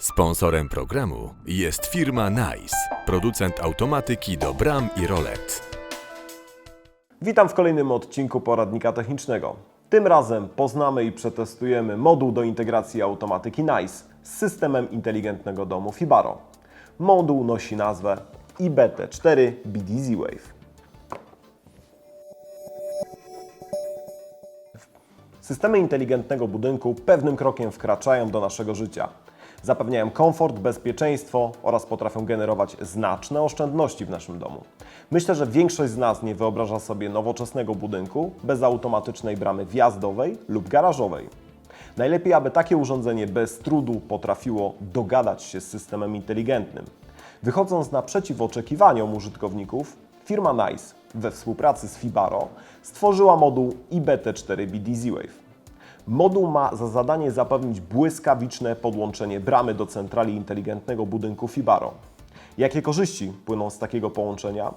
Sponsorem programu jest firma NICE, producent automatyki do bram i rolet. Witam w kolejnym odcinku poradnika technicznego. Tym razem poznamy i przetestujemy moduł do integracji automatyki NICE z systemem inteligentnego domu Fibaro. Moduł nosi nazwę IBT4 BDZ Wave. Systemy inteligentnego budynku pewnym krokiem wkraczają do naszego życia. Zapewniają komfort, bezpieczeństwo oraz potrafią generować znaczne oszczędności w naszym domu. Myślę, że większość z nas nie wyobraża sobie nowoczesnego budynku bez automatycznej bramy wjazdowej lub garażowej. Najlepiej, aby takie urządzenie bez trudu potrafiło dogadać się z systemem inteligentnym. Wychodząc naprzeciw oczekiwaniom użytkowników, firma NICE we współpracy z Fibaro stworzyła moduł IBT4 BDZ Wave. Moduł ma za zadanie zapewnić błyskawiczne podłączenie bramy do centrali inteligentnego budynku Fibaro. Jakie korzyści płyną z takiego połączenia?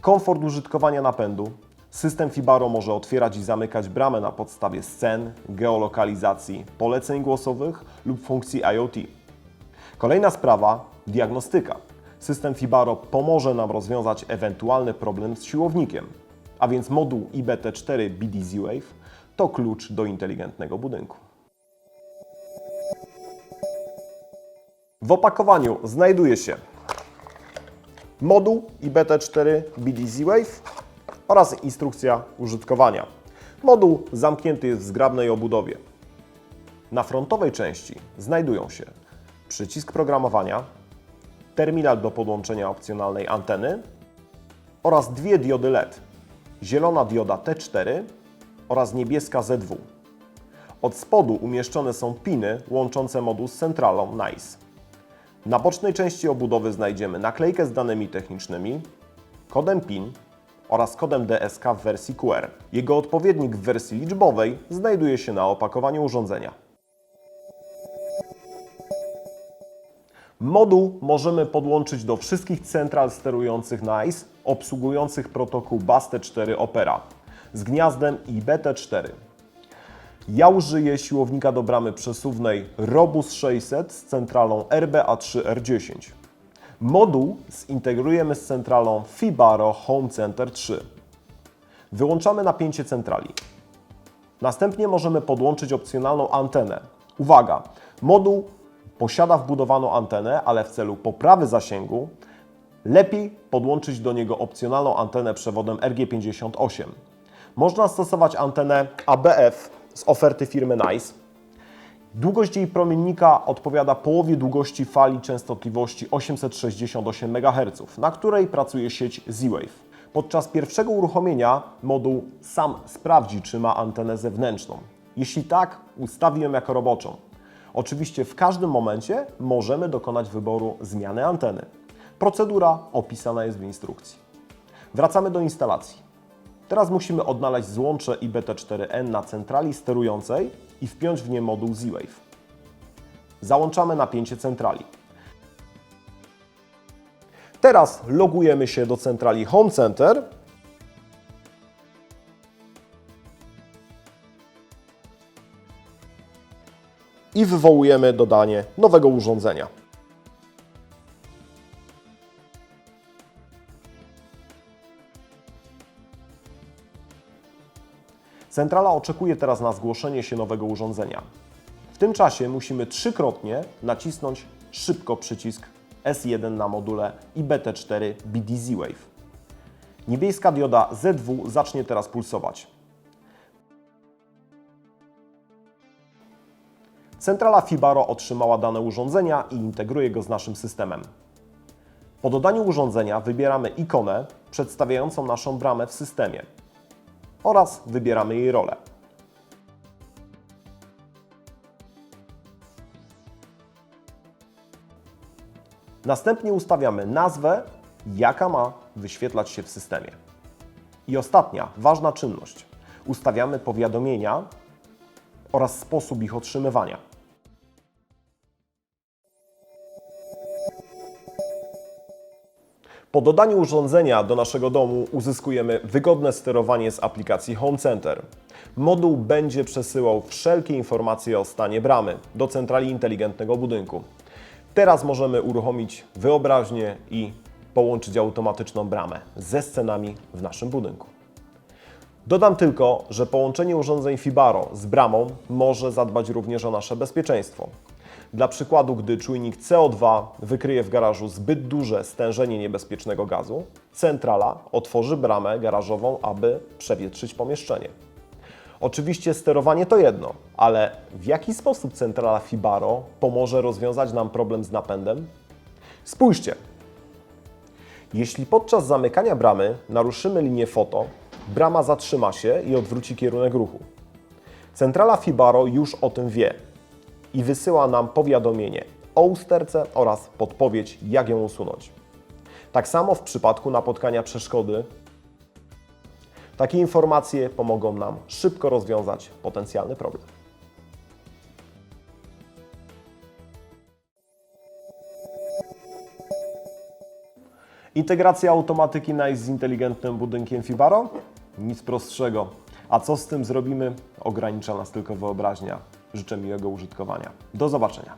Komfort użytkowania napędu. System Fibaro może otwierać i zamykać bramę na podstawie scen, geolokalizacji, poleceń głosowych lub funkcji IoT. Kolejna sprawa diagnostyka. System Fibaro pomoże nam rozwiązać ewentualny problem z siłownikiem, a więc moduł IBT4 BDZ Wave to klucz do inteligentnego budynku. W opakowaniu znajduje się moduł IBT4 BDZ Wave oraz instrukcja użytkowania. Moduł zamknięty jest w zgrabnej obudowie. Na frontowej części znajdują się przycisk programowania, terminal do podłączenia opcjonalnej anteny oraz dwie diody LED. Zielona dioda T4 oraz niebieska Z2. Od spodu umieszczone są piny łączące moduł z centralą NICE. Na bocznej części obudowy znajdziemy naklejkę z danymi technicznymi, kodem PIN oraz kodem DSK w wersji QR. Jego odpowiednik w wersji liczbowej znajduje się na opakowaniu urządzenia. Moduł możemy podłączyć do wszystkich central sterujących NICE obsługujących protokół BAST4 Opera z gniazdem IBT4. Ja użyję siłownika do bramy przesuwnej Robus 600 z centralą RBA3R10. Moduł zintegrujemy z centralą Fibaro Home Center 3. Wyłączamy napięcie centrali. Następnie możemy podłączyć opcjonalną antenę. Uwaga! Moduł posiada wbudowaną antenę, ale w celu poprawy zasięgu lepiej podłączyć do niego opcjonalną antenę przewodem RG58. Można stosować antenę ABF z oferty firmy NICE. Długość jej promiennika odpowiada połowie długości fali częstotliwości 868 MHz, na której pracuje sieć Z-Wave. Podczas pierwszego uruchomienia moduł sam sprawdzi, czy ma antenę zewnętrzną. Jeśli tak, ustawi ją jako roboczą. Oczywiście w każdym momencie możemy dokonać wyboru zmiany anteny. Procedura opisana jest w instrukcji. Wracamy do instalacji. Teraz musimy odnaleźć złącze IBT4N na centrali sterującej i wpiąć w nie moduł Z-Wave. Załączamy napięcie centrali. Teraz logujemy się do centrali Home Center. I wywołujemy dodanie nowego urządzenia. Centrala oczekuje teraz na zgłoszenie się nowego urządzenia. W tym czasie musimy trzykrotnie nacisnąć szybko przycisk S1 na module IBT4 BDZ Wave. Niebieska dioda Z2 zacznie teraz pulsować. Centrala Fibaro otrzymała dane urządzenia i integruje go z naszym systemem. Po dodaniu urządzenia wybieramy ikonę przedstawiającą naszą bramę w systemie oraz wybieramy jej rolę. Następnie ustawiamy nazwę, jaka ma wyświetlać się w systemie. I ostatnia, ważna czynność. Ustawiamy powiadomienia oraz sposób ich otrzymywania. Po dodaniu urządzenia do naszego domu uzyskujemy wygodne sterowanie z aplikacji Home Center. Moduł będzie przesyłał wszelkie informacje o stanie bramy do centrali inteligentnego budynku. Teraz możemy uruchomić wyobraźnię i połączyć automatyczną bramę ze scenami w naszym budynku. Dodam tylko, że połączenie urządzeń Fibaro z bramą może zadbać również o nasze bezpieczeństwo. Dla przykładu, gdy czujnik CO2 wykryje w garażu zbyt duże stężenie niebezpiecznego gazu, centrala otworzy bramę garażową, aby przewietrzyć pomieszczenie. Oczywiście sterowanie to jedno, ale w jaki sposób centrala Fibaro pomoże rozwiązać nam problem z napędem? Spójrzcie, jeśli podczas zamykania bramy naruszymy linię foto, brama zatrzyma się i odwróci kierunek ruchu. Centrala Fibaro już o tym wie i wysyła nam powiadomienie o usterce oraz podpowiedź, jak ją usunąć. Tak samo w przypadku napotkania przeszkody. Takie informacje pomogą nam szybko rozwiązać potencjalny problem. Integracja automatyki NICE z inteligentnym budynkiem Fibaro? Nic prostszego. A co z tym zrobimy? Ogranicza nas tylko wyobraźnia. Życzę miłego użytkowania. Do zobaczenia.